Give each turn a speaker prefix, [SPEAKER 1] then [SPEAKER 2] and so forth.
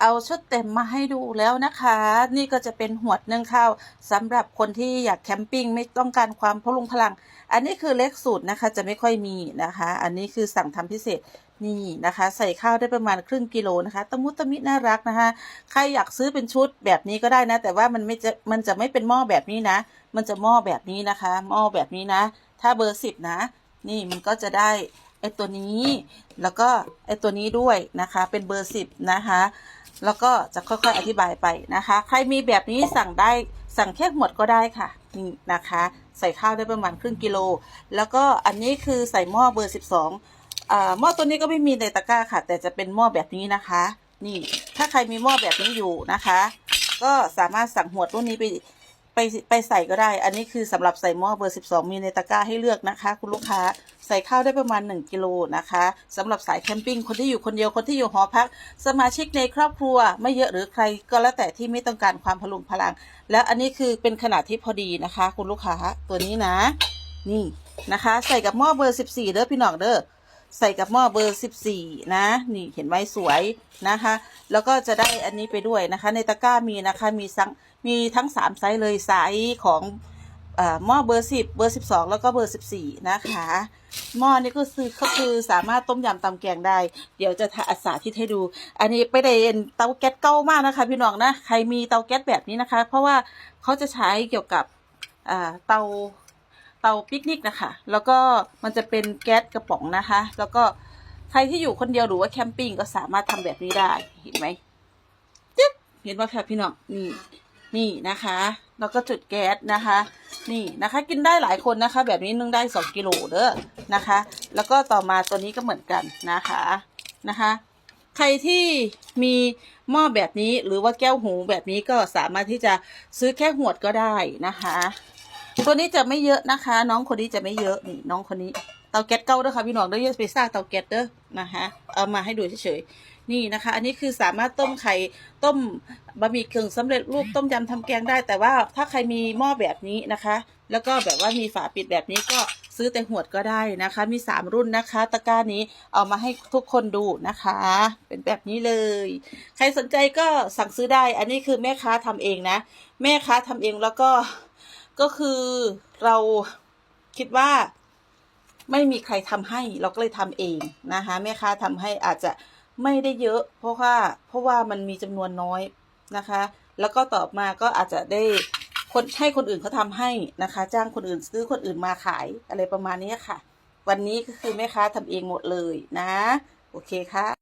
[SPEAKER 1] เอาชุดเต็มมาให้ดูแล้วนะคะ นี่ก็จะเป็นหวดนึ่งข้าวสำหรับคนที่อยากแคมปิ้งไม่ต้องการความพลุงพลัง อันนี้คือเล็กสูตรนะคะจะไม่ค่อยมีนะคะ อันนี้คือสั่งทำพิเศษนี่นะคะ ใส่ข้าวได้ประมาณครึ่งกิโลนะคะตะมุตะมิน่ารักนะคะใครอยากซื้อเป็นชุดแบบนี้ก็ได้นะ แต่ว่ามันไม่จะมันจะไม่เป็นหม้อแบบนี้นะ มันจะหม้อแบบนี้นะคะหม้อแบบนี้นะ ถ้าเบอร์สิบนะ นี่มันก็จะได้ไอตัวนี้ แล้วก็ไอตัวนี้ด้วยนะคะ เป็นเบอร์สิบนะคะ แล้วก็จะค่อยๆอธิบายไปนะคะ ใครมีแบบนี้สั่งได้สั่งแค่หมดก็ได้ค่ะนี่นะคะ ใส่ข้าวได้ประมาณครึ่งกิโล แล้วก็อันนี้คือใส่หม้อเบอร์สิบสองหม้อตัวนี้ก็ไม่มีในตะกร้าค่ะ แต่จะเป็นหม้อแบบนี้นะคะ นี่ ถ้าใครมีหม้อแบบนี้อยู่นะคะ ก็สามารถสั่งหวดรุ่นนี้ไปไปไปใส่ก็ได้ อันนี้คือสำหรับใส่หม้อเบอร์ 12 มีในตะกร้าให้เลือกนะคะ คุณลูกค้า ใส่ข้าวได้ประมาณ 1กิโลนะคะสำหรับสายแคมปิ้งคนที่อยู่คนเดียวคนที่อยู่หอพัก สมาชิกในครอบครัว ไม่เยอะหรือใครก็แล้วแต่ที่ไม่ต้องการความพลุงพลัง แล้วอันนี้คือเป็นขนาดที่พอดีนะคะ คุณลูกค้าตัวนี้นะ นี่นะคะ ใส่กับหม้อเบอร์ 14 เด้อพี่น้องเด้อใส่กับหม้อเบอร์ 14 นะ นี่เห็นไหมสวยนะคะ แล้วก็จะได้อันนี้ไปด้วยนะคะ ในตะกร้ามีนะคะ มีทั้งมีทั้ง 3 ไซส์เลยไซส์ของ หม้อเบอร์10เบอร์12แล้วก็เบอร์14นะคะหม้อนี้ก็คือก็คือสามารถต้มยำตำแกงได้ เดี๋ยวจะอาสาที่ให้ดู อันนี้ไปได้เตาแก๊สเก่ามากนะคะ พี่น้องนะใครมีเตาแก๊สแบบนี้นะคะ เพราะว่าเขาจะใช้เกี่ยวกับเตาเตาปิกนิกนะคะแล้วก็มันจะเป็นแก๊สกระป๋องนะคะ แล้วก็ใครที่อยู่คนเดียวหรือว่าแคมปิ้งก็สามารถทำแบบนี้ได้เห็นไหมจึ๊บเห็นว่าค่ะพี่น้องนี่นี่นะคะ แล้วก็จุดแก๊สนะคะ นี่นะคะ กินได้หลายคนนะคะ แบบนี้นึ่งได้สองกิโลเด้อนะคะ แล้วก็ต่อมาตัวนี้ก็เหมือนกันนะคะนะคะ ใครที่มีหม้อแบบนี้หรือว่าแก้วหูแบบนี้ก็สามารถที่จะซื้อแค่หวดก็ได้นะคะตัวนี้จะไม่เยอะนะคะ น้องคนนี้จะไม่เยอะนี่น้องคนนี้เตาแก๊สเก่าด้อค่ะพี่น้องเด้ออย่าไปสร้างเตาแก๊สเด้อ นะคะเอามาให้ดูเฉยๆนี่นะคะ อันนี้คือสามารถต้มไข่ต้มบะหมี่กึ่งสำเร็จรูปต้มยำทำแกงได้ แต่ว่าถ้าใครมีหม้อแบบนี้นะคะ แล้วก็แบบว่ามีฝาปิดแบบนี้ก็ซื้อแต่หวดก็ได้นะคะ มีสามรุ่นนะคะ ตะกร้านี้เอามาให้ทุกคนดูนะคะ เป็นแบบนี้เลย ใครสนใจก็สั่งซื้อได้ อันนี้คือแม่ค้าทำเองนะ แม่ค้าทำเองแล้วก็ก็คือเราคิดว่า ไม่มีใครทำให้เราก็เลยทำเองนะคะแม่ค้าทำให้อาจจะไม่ได้เยอะ เพราะว่าเพราะว่ามันมีจำนวนน้อยนะคะ แล้วก็ต่อมาก็อาจจะได้คนให้คนอื่นเขาทำให้นะคะ จ้างคนอื่นซื้อคนอื่นมาขายอะไรประมาณนี้ค่ะ วันนี้ก็คือแม่ค้าทำเองหมดเลยนะ โอเคค่ะ